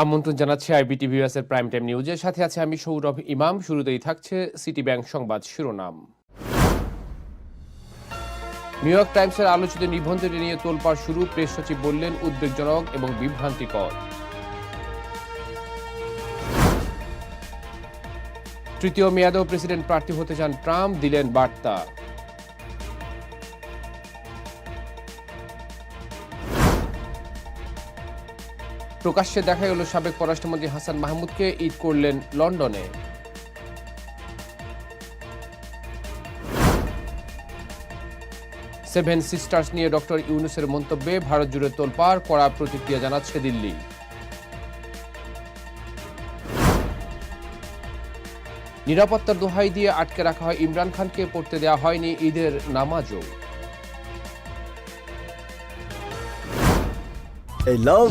আমন্ত্রণ জানাচ্ছি iBT ভিউয়ার্সের prime time নিউজের সাথে আছে আমি সৌরভ ইমাম। শুরুতেই থাকছে সিটি ব্যাংক সংবাদ শিরোনাম। নিউ ইয়র্ক টাইমসের আলোচিত নিবন্ধটি নিয়ে তোলপাড় শুরু, প্রেস সচিব বললেন, উদ্বেগজনক এবং বিভ্রান্তিকর। তৃতীয় মেয়াদেও প্রেসিডেন্ট প্রার্থী হতে চান ট্রাম্প, দিলেন বার্তা। প্রকাশ্যে দেখা গেল সাবেক পররাষ্ট্রমন্ত্রী হাসান মাহমুদকে ঈদ করলেন লন্ডনে। সেভেন সিস্টার্স নিয়ে ডক্টর ইউনুসের মন্তব্যে ভারত জুড়ে তোলপাড় কড়া প্রতিক্রিয়া জানাচ্ছে দিল্লি। নিরাপত্তার দোহাই দিয়ে আটকে রাখা হয় ইমরান খানকে, পড়তে দেওয়া হয়নি ঈদের নামাজও। এই লাভ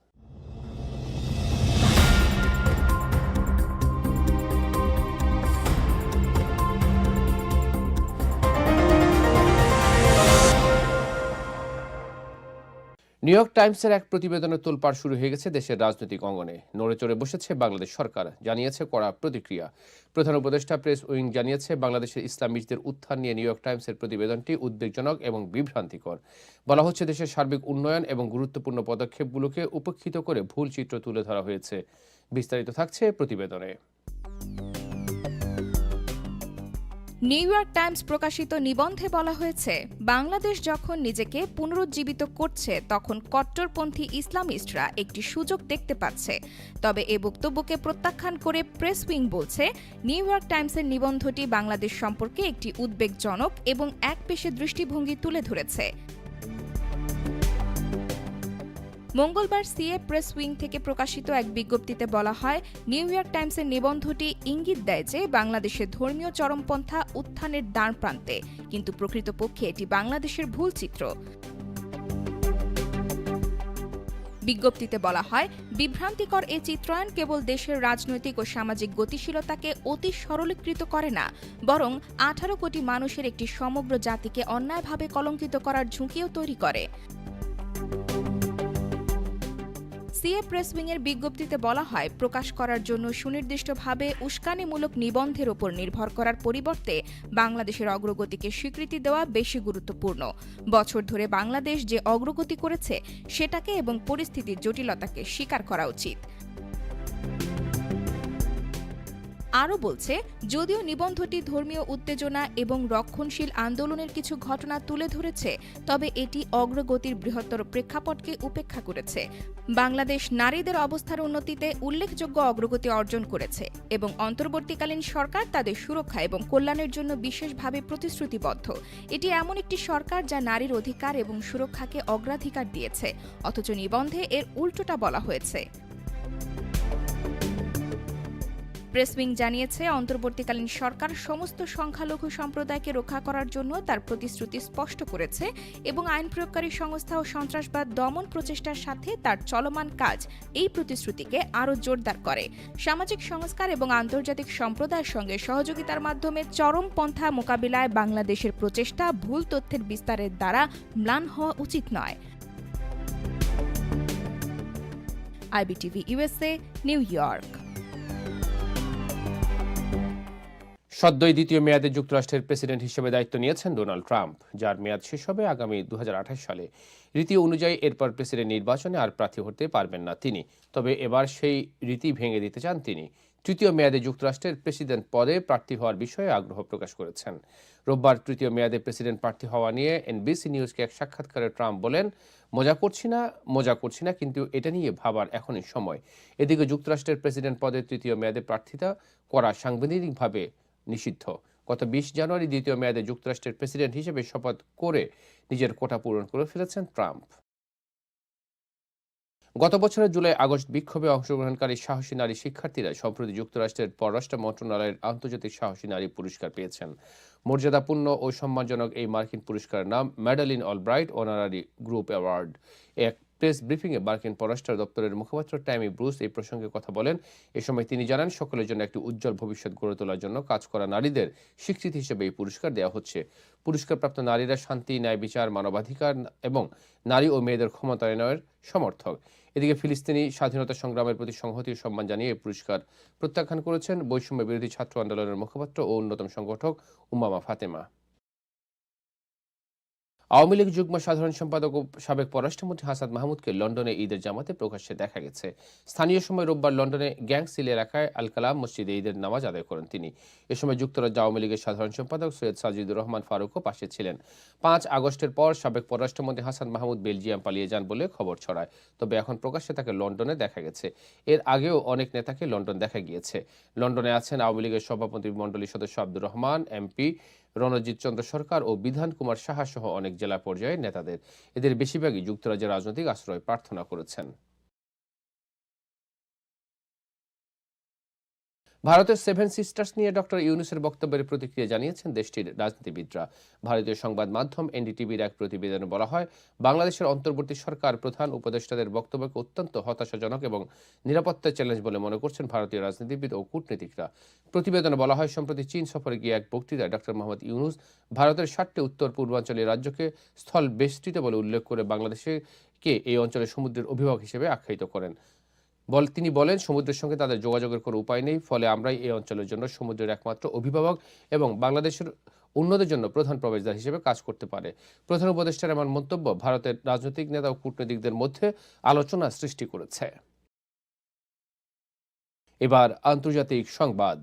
নিউ ইয়র্ক টাইমসের এক প্রতিবেদনে তোলপাড় শুরু হয়ে গেছে দেশের রাজনৈতিক অঙ্গনে। নড়ে চড়ে বসেছে বাংলাদেশ সরকার, জানিয়েছে কড়া প্রতিক্রিয়া। প্রধান উপদেষ্টা প্রেস উইং জানিয়েছে, বাংলাদেশের ইসলামিস্টদের উত্থান নিয়ে নিউ ইয়র্ক টাইমসের প্রতিবেদনটি উদ্বেগজনক এবং বিভ্রান্তিকর। বলা হচ্ছে, দেশের সার্বিক উন্নয়ন এবং গুরুত্বপূর্ণ পদক্ষেপগুলোকে উপেক্ষিত করে ভুল চিত্র তুলে ধরা হয়েছে। বিস্তারিত থাকছে প্রতিবেদনে। নিউ ইয়র্ক টাইমস প্রকাশিত নিবন্ধে বলা হয়েছে, বাংলাদেশ যখন নিজেকে পুনরুজ্জীবিত করছে, তখন কট্টরপন্থী ইসলামিস্টরা একটি সুযোগ দেখতে পাচ্ছে। তবে এ বক্তব্যকে প্রত্যাখ্যান করে প্রেস উইং বলছে, নিউ ইয়র্ক টাইমসের নিবন্ধটি বাংলাদেশ সম্পর্কে একটি উদ্বেগজনক এবং এক একপেশে দৃষ্টিভঙ্গি তুলে ধরেছে। মঙ্গলবার সিএ প্রেস উইং থেকে প্রকাশিত এক বিজ্ঞপ্তিতে বলা হয়, নিউ ইয়র্ক টাইমসের নিবন্ধটি ইঙ্গিত দেয় যে বাংলাদেশের ধর্মীয় চরমপন্থা উত্থানের দ্বার প্রান্তে, কিন্তু প্রকৃতপক্ষে এটি বাংলাদেশের ভুল চিত্র। বিজ্ঞপ্তিতে বলা হয়, বিভ্রান্তিকর এ চিত্রায়ন কেবল দেশের রাজনৈতিক ও সামাজিক গতিশীলতাকে অতি সরলীকৃত করে না, বরং আঠারো কোটি মানুষের একটি সমগ্র জাতিকে অন্যায়ভাবে কলঙ্কিত করার ঝুঁকিও তৈরি করে। সিএ প্রেস উইংয়ের বিজ্ঞপ্তিতে বলা হয়, প্রকাশ করার জন্য সুনির্দিষ্টভাবে উস্কানিমূলক নিবন্ধের ওপর নির্ভর করার পরিবর্তে বাংলাদেশের অগ্রগতিকে স্বীকৃতি দেওয়া বেশি গুরুত্বপূর্ণ। বছর ধরে বাংলাদেশ যে অগ্রগতি করেছে, সেটাকে এবং পরিস্থিতির জটিলতাকে স্বীকার করা উচিত। আরও বলছে, যদিও নিবন্ধটি ধর্মীয় উত্তেজনা এবং রক্ষণশীল আন্দোলনের কিছু ঘটনা তুলে ধরেছে, তবে এটি অগ্রগতির বৃহত্তর প্রেক্ষাপটকে উপেক্ষা করেছে। বাংলাদেশ নারীদের অবস্থার উন্নতিতে উল্লেখযোগ্য অগ্রগতি অর্জন করেছে এবং অন্তর্বর্তীকালীন সরকার তাদের সুরক্ষা এবং কল্যাণের জন্য বিশেষভাবে প্রতিশ্রুতিবদ্ধ। এটি এমন একটি সরকার যা নারীর অধিকার এবং সুরক্ষাকে অগ্রাধিকার দিয়েছে, অথচ নিবন্ধে এর উল্টোটা বলা হয়েছে। প্রেস উইং জানিয়েছে, অন্তর্বর্তীকালীন সরকার সমস্ত সংখ্যালঘু সম্প্রদায়কে রক্ষা করার জন্য তার প্রতিশ্রুতি স্পষ্ট করেছে এবং আইন প্রয়োগকারী সংস্থা ও সন্ত্রাসবাদ দমন প্রচেষ্টার সাথে তার চলমান কাজ এই প্রতিশ্রুতিকে আরও জোরদার করে। সামাজিক সংস্কার এবং আন্তর্জাতিক সম্প্রদায়ের সঙ্গে সহযোগিতার মাধ্যমে চরমপন্থা মোকাবিলায় বাংলাদেশের প্রচেষ্টা ভুল তথ্যের বিস্তারের দ্বারা ম্লান হওয়া উচিত নয়। IBTV USA New York. সদ্যই দ্বিতীয় মেয়াদে যুক্তরাষ্ট্রের প্রেসিডেন্ট হিসেবে দায়িত্ব নিয়েছেন ডোনাল্ড ট্রাম্প, যার মেয়াদ শেষ হবে আগামী দুহাজার আঠাশ সালে। রীতি অনুযায়ী এরপর প্রেসিডেন্ট নির্বাচনে আর প্রার্থী হতে পারবেন না তিনি। তবে এবার সেই রীতি ভেঙে দিতে চান তিনি। তৃতীয় মেয়াদে যুক্তরাষ্ট্রের প্রেসিডেন্ট পদে প্রার্থী হওয়ার বিষয়ে আগ্রহ প্রকাশ করেছেন। রোববার তৃতীয় মেয়াদে প্রেসিডেন্ট প্রার্থী হওয়া নিয়ে এনবিসি নিউজকে এক সাক্ষাৎকারে ট্রাম্প বলেন, মজা করছি না, মজা করছি না, কিন্তু এটা নিয়ে ভাবার এখনই সময়। এদিকে যুক্তরাষ্ট্রের প্রেসিডেন্ট পদে তৃতীয় মেয়াদে প্রার্থিতা করা সাংবিধানিকভাবে নিষিদ্ধ। গত বিশ জানুয়ারি দ্বিতীয় মেয়াদে যুক্তরাষ্ট্রের প্রেসিডেন্ট হিসেবে শপথ করে নিজের কোটা পূরণ করে ফেলেছেন ট্রাম্প। গত বছরের জুলাই আগস্ট বিক্ষোভে অংশগ্রহণকারী সাহসী নারী শিক্ষার্থীরা সম্প্রতি যুক্তরাষ্ট্রের পররাষ্ট্র মন্ত্রণালয়ের আন্তর্জাতিক সাহসী নারী পুরস্কার পেয়েছেন। মর্যাদাপূর্ণ ও সম্মানজনক এই মার্কিন পুরস্কারের নাম Madeleine Albright honorary group award. এক প্রেস ব্রিফিংয়ে মার্কিন পররাষ্ট্র দপ্তরের মুখপাত্র ট্যামি ব্রুস এই প্রসঙ্গে কথা বলেন। এ সময় তিনি জানান, সকলের জন্য একটি উজ্জ্বল ভবিষ্যৎ গড়ে তোলার জন্য কাজ করা নারীদের স্বীকৃতি হিসেবে এই পুরস্কার দেওয়া হচ্ছে। পুরস্কারপ্রাপ্ত নারীরা শান্তি, ন্যায় বিচার, মানবাধিকার এবং নারী ও মেয়েদের ক্ষমতায়নের সমর্থক। এদিকে ফিলিস্তিনি স্বাধীনতা সংগ্রামের প্রতি সংহতি সম্মান জানিয়ে এই পুরস্কার প্রত্যাখ্যান করেছেন। বৈষম্য বিরোধী ছাত্র আন্দোলনের মুখপাত্র ও অন্যতম সংগঠক উমামা ফাতেমা। আওয়ামী লীগ যুগ্ম সাধারণ সম্পাদক ও সাবেক পররাষ্ট্রমন্ত্রী হাসান মাহমুদকে লন্ডনে ঈদের জামাতে প্রকাশ্যে দেখা গেছে। স্থানীয় সময় রোববার লন্ডনে গ্যাংসিল এলাকায় আল কালাম মসজিদে ঈদের নামাজ আদায় করেন তিনি। এ সময় যুক্তরাজ্য আওয়ামী লীগের সাধারণ সম্পাদক সৈয়দ সাজিদুর রহমান ফারুকও পাশে ছিলেন। পাঁচ আগস্টের পর সাবেক পররাষ্ট্রমন্ত্রী হাসান মাহমুদ বেলজিয়াম পালিয়ে যান বলে খবর ছড়ায়। তবে এখন প্রকাশ্যে তাকে লন্ডনে দেখা গেছে। এর আগেও অনেক নেতাকে লন্ডন দেখা গিয়েছে। লন্ডনে আছেন আওয়ামী লীগের সভাপতি মণ্ডলীর সদস্য আব্দুর রহমান, এমপি রণজিৎ চন্দ্র সরকার ও বিধান কুমার সাহা সহ অনেক জেলা পর্যায়ের নেতাদের। এদের বেশিরভাগই যুক্তরাজ্যের রাজনৈতিক আশ্রয় প্রার্থনা করেছেন। ভারতের সেভেন সিস্টার্স নিয়ে ডক্টর ইউনুসের বক্তব্যের প্রতিক্রিয়া জানিয়েছেন দেশটির রাজনীতিবিদরা। ভারতীয় সংবাদ মাধ্যম এনডিটিভির এক প্রতিবেদনে বলা হয়, বাংলাদেশের অন্তর্বর্তী সরকার প্রধান উপদেষ্টাদের বক্তব্যকে অত্যন্ত হতাশাজনক এবং নিরাপত্তা চ্যালেঞ্জ বলে মনে করছেন ভারতীয় রাজনীতিবিদ ও কূটনীতিকরা। প্রতিবেদনে বলা হয়, সম্প্রতি চীন সফরে গিয়ে এক বক্তৃতায় ডক্টর মোহাম্মদ ইউনুস ভারতের ষাটটি উত্তর পূর্বাঞ্চলীয় রাজ্যকে স্থল বেষ্টিত বলে উল্লেখ করে বাংলাদেশকে এই অঞ্চলের সমুদ্রের অভিভাবক হিসেবে আখ্যায়িত করেন। বল, তিনি বলেন, সমুদ্রের সঙ্গে তাদের যোগাযোগের কোনো উপায় নেই। ফলে আমরাই এই অঞ্চলের জন্য সমুদ্রের একমাত্র অভিভাবক এবং বাংলাদেশের উন্নতির জন্য প্রধান প্রবেশদ্বার হিসেবে কাজ করতে পারে। প্রধান উপদেষ্টার এমন মন্তব্য ভারতের রাজনৈতিক নেতা ও কূটনীতিকদের মধ্যে আলোচনা সৃষ্টি করেছে। এবার আন্তর্জাতিক সংবাদ।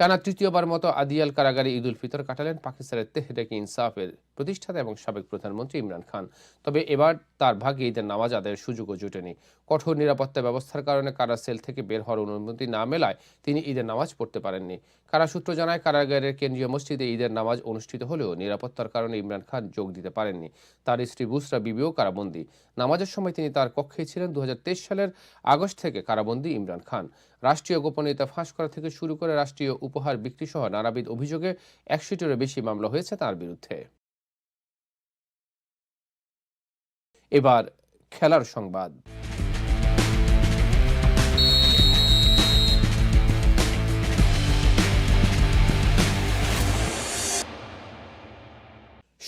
টানা তৃতীয়বার মতো আদিয়াল কারাগারে ঈদ উল ফিতর কাটালেন পাকিস্তানের তেহরেকি ইনসাফের প্রতিষ্ঠাতা এবং সাবেক প্রধানমন্ত্রী ইমরান খান। তবে এবার তার ভাগে ঈদের নামাজ আদায়ের সুযোগও জোটেনি। কঠোর নিরাপত্তা ব্যবস্থার কারণে কারা সেল থেকে বের হওয়ার অনুমতি না মেলায় তিনি ঈদের নামাজ পড়তে পারেননি। কারা সূত্র জানায়, কারাগারের কেন্দ্রীয় মসজিদে ঈদের নামাজ অনুষ্ঠিত হলেও নিরাপত্তার কারণে ইমরান খান যোগ দিতে পারেননি। তার স্ত্রী বুসরা বিবিও কারাবন্দী। নামাজের সময় তিনি তার কক্ষেই ছিলেন। দু হাজার তেইশ সালের আগস্ট থেকে কারাবন্দী ইমরান খান। রাষ্ট্রীয় গোপনীয়তা ফাঁস করা থেকে শুরু করে রাষ্ট্রীয় উপহার বিক্রি সহ নানাবিধ অভিযোগে একশোটিরও বেশি মামলা হয়েছে তার বিরুদ্ধে। এবার খেলার সংবাদ।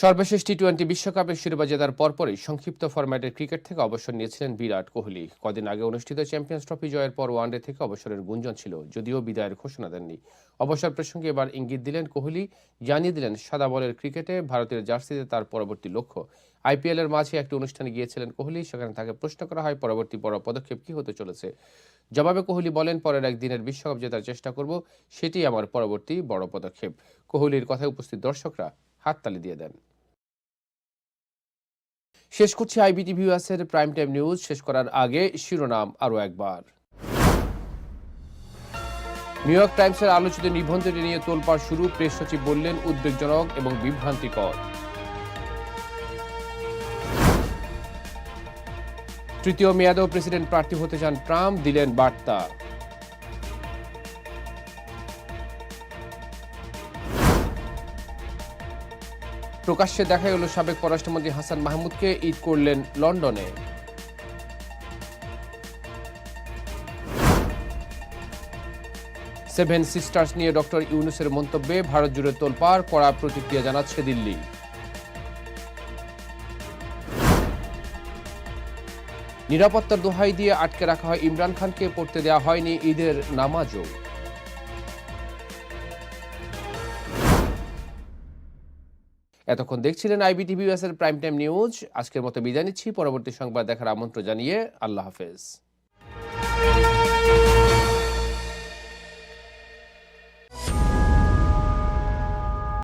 সর্বশেষ টি টোয়েন্টি বিশ্বকাপের শিরোপা জেতার পরপরই সংক্ষিপ্ত ফরম্যাটের ক্রিকেট থেকে অবসর নিয়েছিলেন বিরাট কোহলি। কদিন আগে অনুষ্ঠিত চ্যাম্পিয়ন্স ট্রফি জয়ের পর ওয়ানডে থেকে অবসরের গুঞ্জন ছিল, যদিও বিদায়ের ঘোষণা দেননি। অবসর প্রসঙ্গে এবার ইঙ্গিত দিলেন কোহলি, জানিয়ে দিলেন, সাদা বলের ক্রিকেটে ভারতের জার্সিতে তার পরবর্তী লক্ষ্য। আইপিএল এর মাঝে একটি অনুষ্ঠানে গিয়েছিলেন কোহলি, সেখানে তাকে প্রশ্ন করা হয়, পরবর্তী বড় পদক্ষেপ কি হতে চলেছে? জবাবে কোহলি বলেন, পরের একদিনের বিশ্বকাপ জেতার চেষ্টা করব, সেটি আমার পরবর্তী বড় পদক্ষেপ। কোহলির কথায় উপস্থিত দর্শকরা হাততালি দিয়ে দেন। শেষ করছি আইবিটিভি এর প্রাইম টাইম নিউজ শেষ করার আগে শিরোনাম আরও একবার। নিউ ইয়র্ক টাইমসের আলোচিত নিবন্ধটি নিয়ে তোলপাড় শুরু, প্রেস সচিব বললেন, উদ্বেগজনক এবং বিভ্রান্তিকর। তৃতীয় মেয়াদেও প্রেসিডেন্ট প্রার্থী হতে চান ট্রাম্প, দিলেন বার্তা। প্রকাশ্যে দেখা গেল সাবেক পররাষ্ট্রমন্ত্রী হাসান মাহমুদকে ঈদ করলেন লন্ডনে। সেভেন সিস্টার্স নিয়ে ডক্টর ইউনুসের মন্তব্যে ভারত জুড়ে তোলপাড় কড়া প্রতিক্রিয়া জানাচ্ছে দিল্লি। নিরাপত্তার দোহাই দিয়ে আটকে রাখা হয় ইমরান খানকে পড়তে দেওয়া হয়নি ঈদের নামাজও। এতক্ষণ দেখছিলেন আইবিটিভি এর প্রাইম টাইম নিউজ আজকের মতো বিদায় নিচ্ছি। পরবর্তী সংবাদ দেখার আমন্ত্রণ জানিয়ে আল্লাহ হাফেজ।